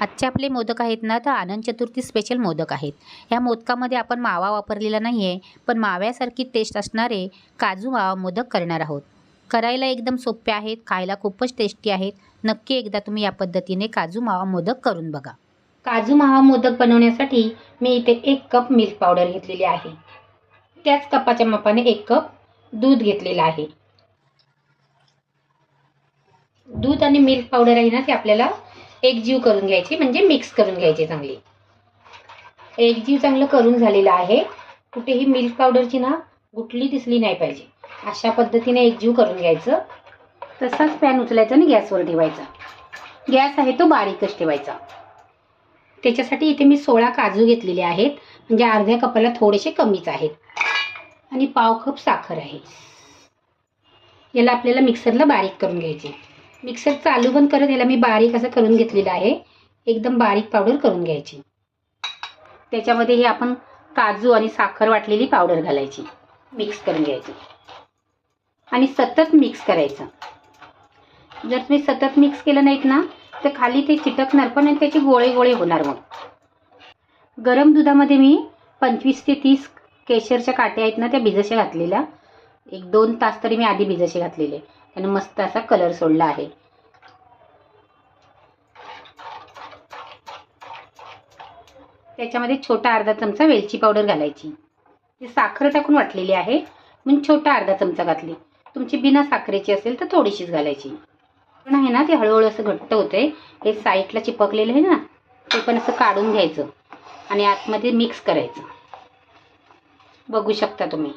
आजचे आपले मोदक आहेत ना तर आनंद चतुर्थी स्पेशल मोदक आहेत. ह्या मोदकामध्ये आपण मावा वापरलेला नाही आहे पण माव्यासारखी टेस्ट असणारे काजू मावा मोदक करणार आहोत. करायला एकदम सोपे आहेत खायला खूपच टेस्टी आहेत. नक्की एकदा तुम्ही या पद्धतीने काजू मावा मोदक करून बघा. काजू मावा मोदक बनवण्यासाठी मी इथे एक कप मिल्क पावडर घेतलेली आहे. त्याच कपाच्या मापाने एक कप दूध घेतलेलं आहे. दूध आणि मिल्क पावडर आहे ना ते आपल्याला एकजीव करून घ्यायची म्हणजे मिक्स करून घ्यायची चांगली. एकजीव चांगलं करून झालेलं आहे. कुठेही मिल्क पावडरची ना गुटली दिसली नाही पाहिजे. अशा पद्धतीने एकजीव करून घ्यायचं. तसाच पॅन उचलायचा आणि गॅसवर ठेवायचा. गॅस आहे तो बारीकच ठेवायचा. त्याच्यासाठी इथे मी सोळा काजू घेतलेले आहेत. म्हणजे अर्ध्या कपाला थोडेसे कमीच आहेत. आणि पाव कप साखर आहे. याला आपल्याला मिक्सरला बारीक करून घ्यायचे. मिक्सर चालू बंद करत याला मी बारीक असं करून घेतलेलं आहे. एकदम बारीक पावडर करून घ्यायची. त्याच्यामध्ये हे आपण काजू आणि साखर वाटलेली पावडर घालायची. मिक्स करून घ्यायची. आणि सतत मिक्स करायचं. जर तुम्ही सतत मिक्स केलं नाहीत ना तर खाली ते चिटकणार पण आणि त्याचे गोळे गोळे होणार मग. गरम दुधामध्ये मी पंचवीस ते तीस केशरच्या काट्या आहेत ना त्या भिजशा घातलेल्या. एक दोन तास तरी मी आधी भिजशे घातलेले. त्यानं मस्त असा कलर सोडला आहे. त्याच्यामध्ये छोटा अर्धा चमचा वेलची पावडर घालायची. ती साखर टाकून वाटलेली आहे म्हणून छोटा अर्धा चमचा घातली. तुमची बिना साखरेची असेल तर थोडीशीच घालायची. पण आहे ना ते हळूहळू असं घट्ट होते हे साईडला चिपकलेलं आहे ना ते पण असं काढून घ्यायचं आणि आतमध्ये मिक्स करायचं. बघू शकता तुम्ही.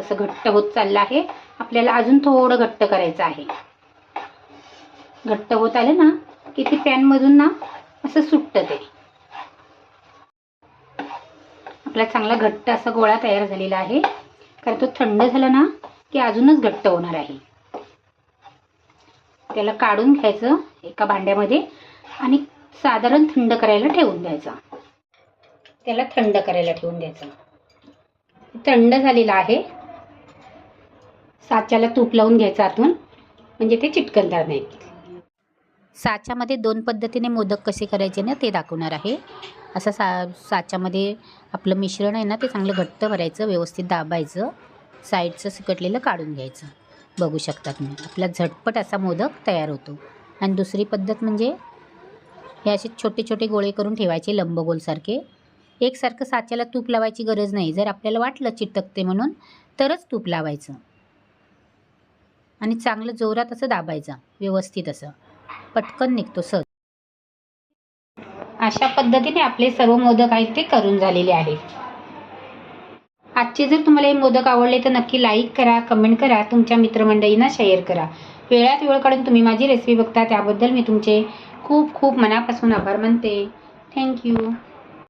तसं घट्ट होत चाललं आहे. आपल्याला अजून थोडं घट्ट करायचं आहे. घट्ट होत आलं ना की ते पॅनमधून ना असं सुटतं ते आपला चांगला घट्ट असा गोळा तयार झालेला आहे. कारण तो थंड झाला ना की अजूनच घट्ट होणार आहे. त्याला काढून घ्यायचं एका भांड्यामध्ये आणि साधारण थंड करायला ठेवून द्यायचा. त्याला थंड करायला ठेवून द्यायचं. थंड झालेला आहे. साच्याला तूप लावून घ्यायचं आतून. म्हणजे ते चिटकणार नाही. साच्यामध्ये दोन पद्धतीने मोदक कसे करायचे ना ते दाखवणार आहे. असं सा साच्यामध्ये आपलं मिश्रण आहे ना ते चांगलं घट्ट भरायचं व्यवस्थित दाबायचं साईडचं सिकटलेलं काढून घ्यायचं. बघू शकता तुम्ही. आपला झटपट असा मोदक तयार होतो. आणि दुसरी पद्धत म्हणजे हे असे छोटे छोटे गोळे करून ठेवायचे लंबगोलसारखे. एकसारखं साच्याला तूप लावायची गरज नाही. जर आपल्याला वाटलं चिटकते म्हणून तरच तूप लावायचं. आणि चांगलं जोरात असं दाबायचं व्यवस्थित असं. पटकन निघतो सर अशा पद्धतीने आपले सर्व मोदक आहेत ते करून झालेले आहेत. आजचे जर तुम्हाला हे मोदक आवडले तर नक्की लाईक करा कमेंट करा तुमच्या मित्रमंडळींना शेअर करा. वेळात वेळ काढून तुम्ही माझी रेसिपी बघता त्याबद्दल मी तुमचे खूप खूप मनापासून आभार मानते. थँक्यू